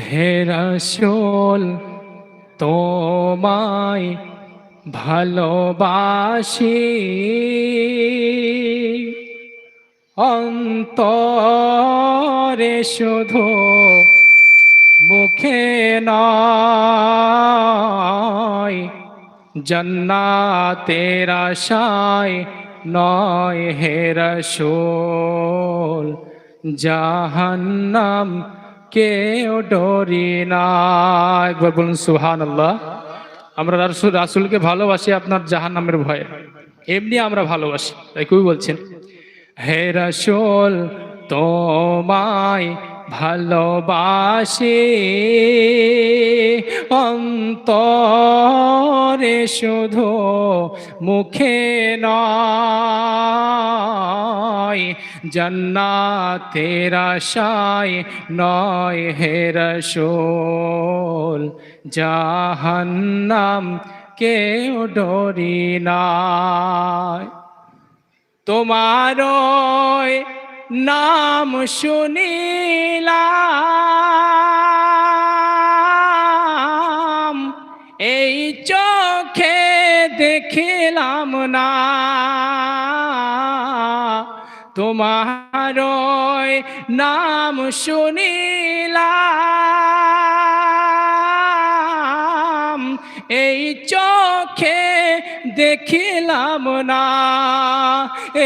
হে রসুল তোমায় ভালোবাসি। অন্তরে শুধু মুখে নয় জন্নাতের আশায় নয় হে রসুল জাহান্নাম কেউ ডরি না। একবার বলুন সুহান আল্লাহ আমরা রাসুল, রাসুলকে ভালোবাসি, আপনার জাহান নামের ভয়ে। এমনি আমরা ভালোবাসি, তাই কবি বলছেন, হে রাসুল, তোমায় ভালোবাসি, অন্তরে শুধু মুখে নয়, জন্নাতের আশায় নয় হে রসুল, জাহান্নাম কেউ ডরি নাই তোমার নাম শুনিলাম। এই চোখে দেখিলাম না। তোমার নাম শুনিলাম। এই চোখে দেখিলাম না।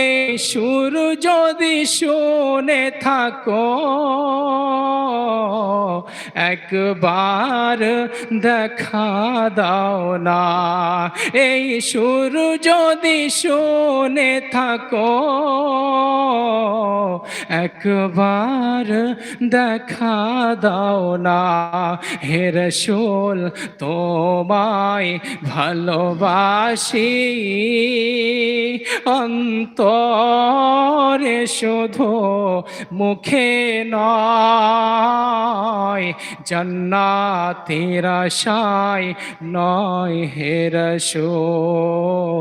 এই সুর যদি শুনে থাকো, একবার দেখা দাও না। এই সুর যদি শুনে থাকো একবার দেখা দাও না। হে রসুল, তোমায় ভালোবাসি। অন্তরে শুধু মুখে নয়, জন্নাতের আশায় নয়। হে রসুল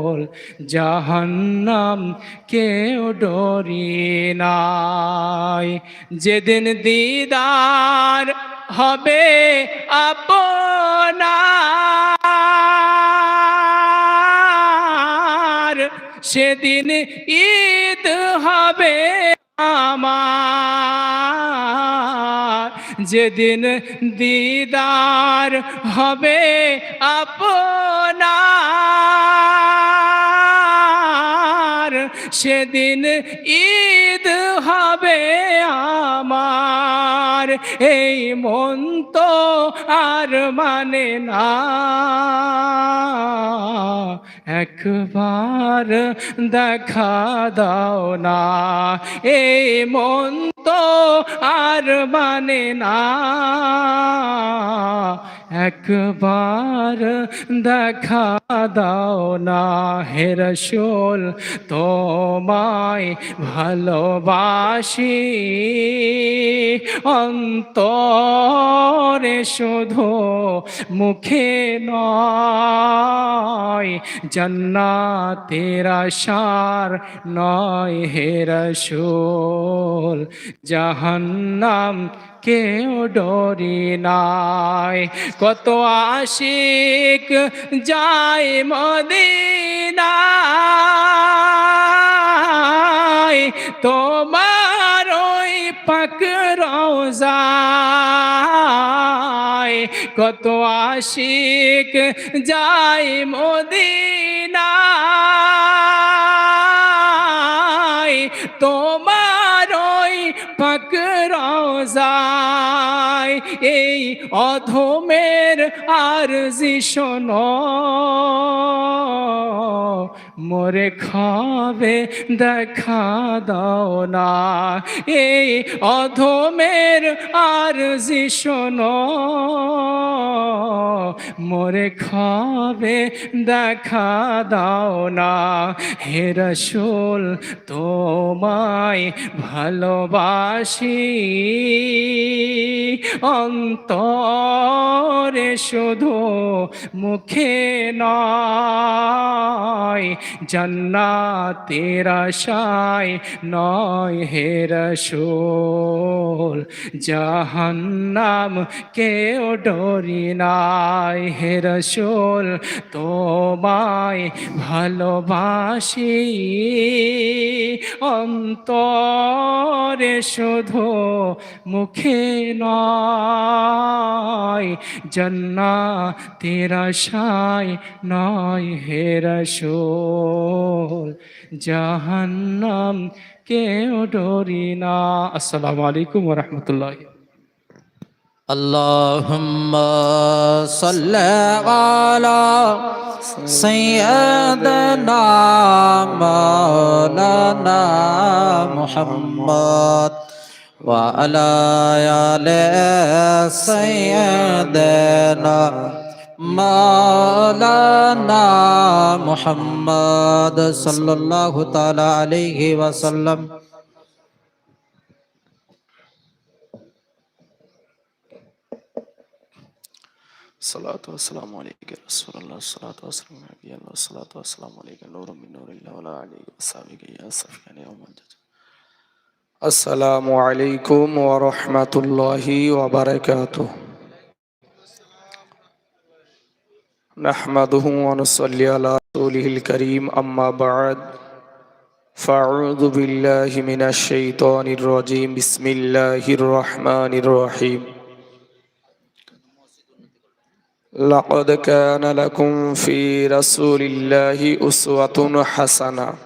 জাহান্নাম কেউ ডরি নাই। যেদিন দিদার হবে আপনার, সেদিন ঈদ হবে আমার। যেদিন দিদার হবে আপনার সেদিন ঈদ হবে আমার। এই মন তো আর মানে না। একবার দেখা দাও না। এই মন তো আর মানে না। একবার দেখা দাও না হে তোমায় ভালোবাসি। অন্তরে শুধু মুখে নয় জন্না জন্নাতের আশার নয় হে রসুল, জাহান্নাম কেউ ডরি নাই। কত আশিক যায় মদিনায়, তোমার ওই পাক রোজায়। কত আশিক যায় মদিনায় অধমের আর শোনো। মোরে খাবে দেখা দাও না। এই অধমের আর শোনো। মোরে খাবে দেখা দাও না। হে রসুল, তোমায় ভালোবাসি। অন্তরে শুধু মুখে নয়, জান্নাতের আশায় নয় হে রসুল, জাহান্নাম কেউ ডরি নাই হে রসুল, তোমায় ভালোবাসি। অন্তরে শুধু মুখে নয় জন্না তেরা সাই নয় হে রসুল জাহান্নাম কেউ ডরি না আসসালামু আলাইকুম রহমতুল্লাহ اللهم صل على سيدنا مولانا محمد وعلى آل سيدنا مولانا محمد صلى الله تعالى عليه وسلم. الصلاة والسلام عليك رسول الله. الصلاة والسلام عليك يا الله. الصلاة والسلام عليك نور من نور الله ولا عليه وصحبه يا سفيان يوم الجزاء السلام عليكم ورحمة الله وبركاته نحمده ونصلي على رسوله الكريم أما بعد فأعوذ بالله من الشيطان الرجيم بسم الله الرحمن الرحيم لقد كان لكم في رسول الله أسوة حسنة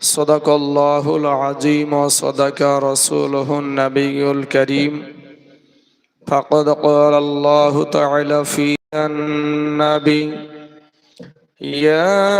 صدق الله العظيم وصدق رسوله النبي الكريم فقد قال الله تعالى في النبي يا